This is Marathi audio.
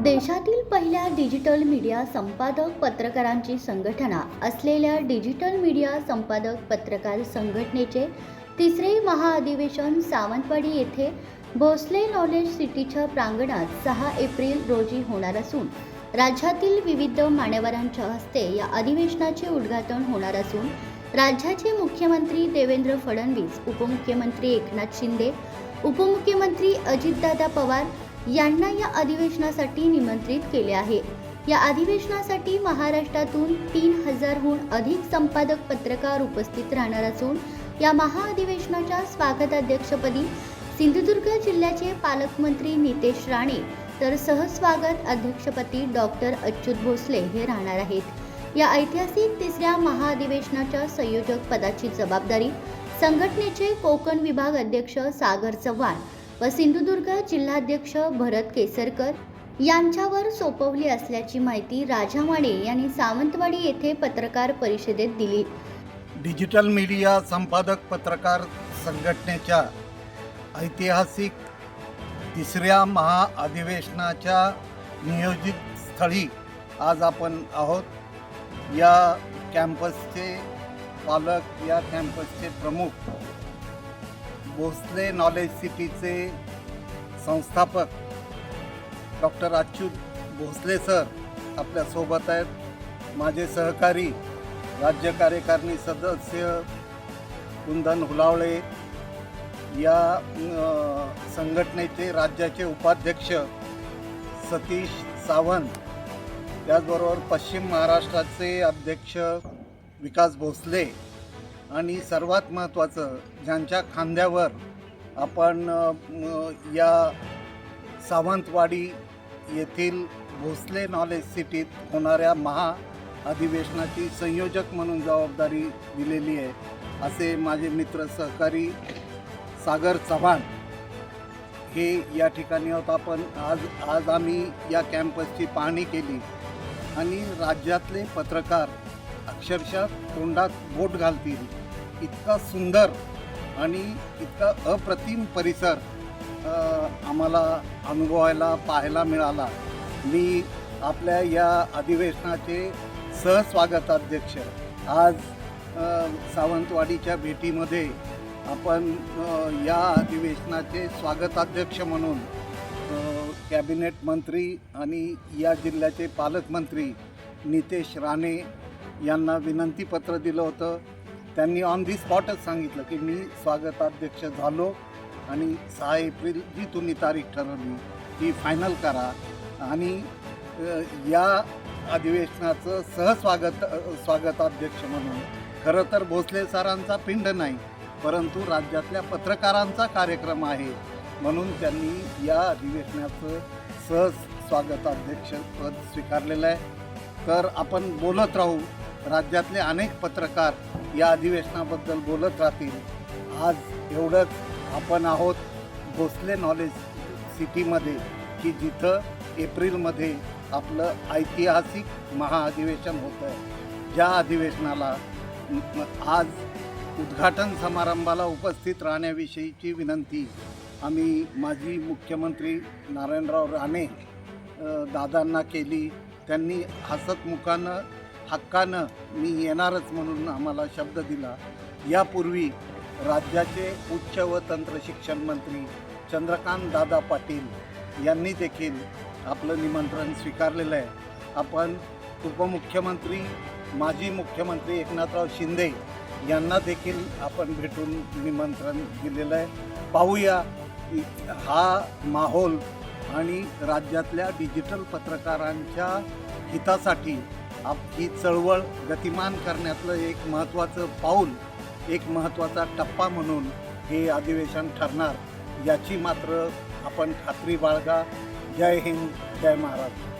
देशातील पहिल्या डिजिटल मीडिया संपादक पत्रकारांची संघटना असलेल्या डिजिटल मीडिया संपादक पत्रकार संघटनेचे तिसरे महाअधिवेशन सावंतवाडी येथे भोसले नॉलेज सिटीच्या प्रांगणात सहा एप्रिल रोजी होणार असून राज्यातील विविध मान्यवरांच्या हस्ते या अधिवेशनाचे उद्घाटन होणार असून राज्याचे मुख्यमंत्री देवेंद्र फडणवीस उपमुख्यमंत्री एकनाथ शिंदे उपमुख्यमंत्री अजितदादा पवार यांना या अधिवेशनासाठी निमंत्रित केले आहे. या अधिवेशनासाठी महाराष्ट्रातून तीन हजारहून अधिक संपादक पत्रकार उपस्थित राहणार असून या महाअधिवेशनाच्या स्वागताध्यक्षपदी सिंधुदुर्ग जिल्ह्याचे पालकमंत्री नितेश राणे तर सहस्वागत अध्यक्षपदी डॉक्टर अच्युत भोसले हे राहणार आहेत. या ऐतिहासिक तिसऱ्या महाअधिवेशनाच्या संयोजक पदाची जबाबदारी संघटनेचे कोकण विभाग अध्यक्ष सागर चव्हाण व सिंधुदुर्ग जिल्हाध्यक्ष भरत केसरकर यांच्यावर सोपवली असल्याची माहिती राजामाडे यांनी सावंतवाडी येथे पत्रकार परिषदेत दिली. डिजिटल मीडिया संपादक पत्रकार संघटनेच्या ऐतिहासिक तिसऱ्या महाअधिवेशनाच्या नियोजित स्थळी आज आपण आहोत. या कॅम्पसचे पालक या कॅम्पसचे प्रमुख भोसले नॉलेज सिटीचे संस्थापक डॉक्टर अच्युत भोसले सर आपल्यासोबत आहेत. माझे सहकारी राज्य कार्यकारिणी सदस्य कुंदन हुलावळे या संघटनेचे राज्याचे उपाध्यक्ष सतीश सावंत त्याचबरोबर पश्चिम महाराष्ट्राचे अध्यक्ष विकास भोसले आणि सर्वात महत्त्वाचं ज्यांच्या खांद्यावर आपण या सावंतवाडी येथील भोसले नॉलेज सिटीत होणाऱ्या महा अधिवेशनाची संयोजक म्हणून जबाबदारी दिलेली आहे असे माझे मित्र सहकारी सागर चव्हाण हे या ठिकाणी आहोत. आपण आज आज आम्ही या कॅम्पसची पाहणी केली आणि राज्यातले पत्रकार अक्षरशः तोंडात बोट घालतील. इतका सुंदर आणि इतका अप्रतिम परिसर आम्हाला अनुभवायला पाहायला मिळाला. मी आपल्या या अधिवेशनाचे सहस्वागताध्यक्ष. आज सावंतवाडीच्या भेटीमध्ये आपण या अधिवेशनाचे स्वागताध्यक्ष म्हणून कॅबिनेट मंत्री आणि या जिल्ह्याचे पालकमंत्री नितेश राणे यांना विनंतीपत्र दिलं होतं. त्यांनी ऑन दी स्पॉटच सांगितलं की मी स्वागताध्यक्ष झालो आणि सहा एप्रिल जी तुम्ही तारीख ठरवली ती फायनल करा. आणि या अधिवेशनाचं सहस्वागत स्वागताध्यक्ष म्हणून खरं तर भोसले सरांचा पिंड नाही परंतु राज्यातल्या पत्रकारांचा कार्यक्रम आहे म्हणून त्यांनी या अधिवेशनाचं सहज स्वागताध्यक्ष पद स्वीकारलेलं आहे. तर आपण बोलत राहू राज्यातले अनेक पत्रकार या अधिवेशनाबद्दल बोलत राहतील. आज एवढंच आपण आहोत भोसले नॉलेज सिटीमध्ये की जिथं एप्रिलमध्ये आपलं ऐतिहासिक महाअधिवेशन होतं. आहे ज्या अधिवेशनाला आज उद्घाटन समारंभाला उपस्थित राहण्याविषयीची विनंती आम्ही माजी मुख्यमंत्री नारायणराव राणे दादांना केली. त्यांनी हसतमुखानं हक्कानं मी येणारच म्हणून आम्हाला शब्द दिला. यापूर्वी राज्याचे उच्च व तंत्र शिक्षण मंत्री चंद्रकांत दादा पाटील यांनी देखील आपलं निमंत्रण स्वीकारलेलं आहे. आपण उपमुख्यमंत्री माजी मुख्यमंत्री एकनाथराव शिंदे यांना देखील आपण भेटून निमंत्रण दिलेलं आहे. पाहूया हा माहोल आणि राज्यातल्या डिजिटल पत्रकारांच्या हितासाठी आप ही चळवळ गतिमान करण्यातलं एक महत्त्वाचं पाऊल एक महत्त्वाचा टप्पा म्हणून हे अधिवेशन ठरणार याची मात्र आपण खात्री बाळगा. जय हिंद जय महाराष्ट्र.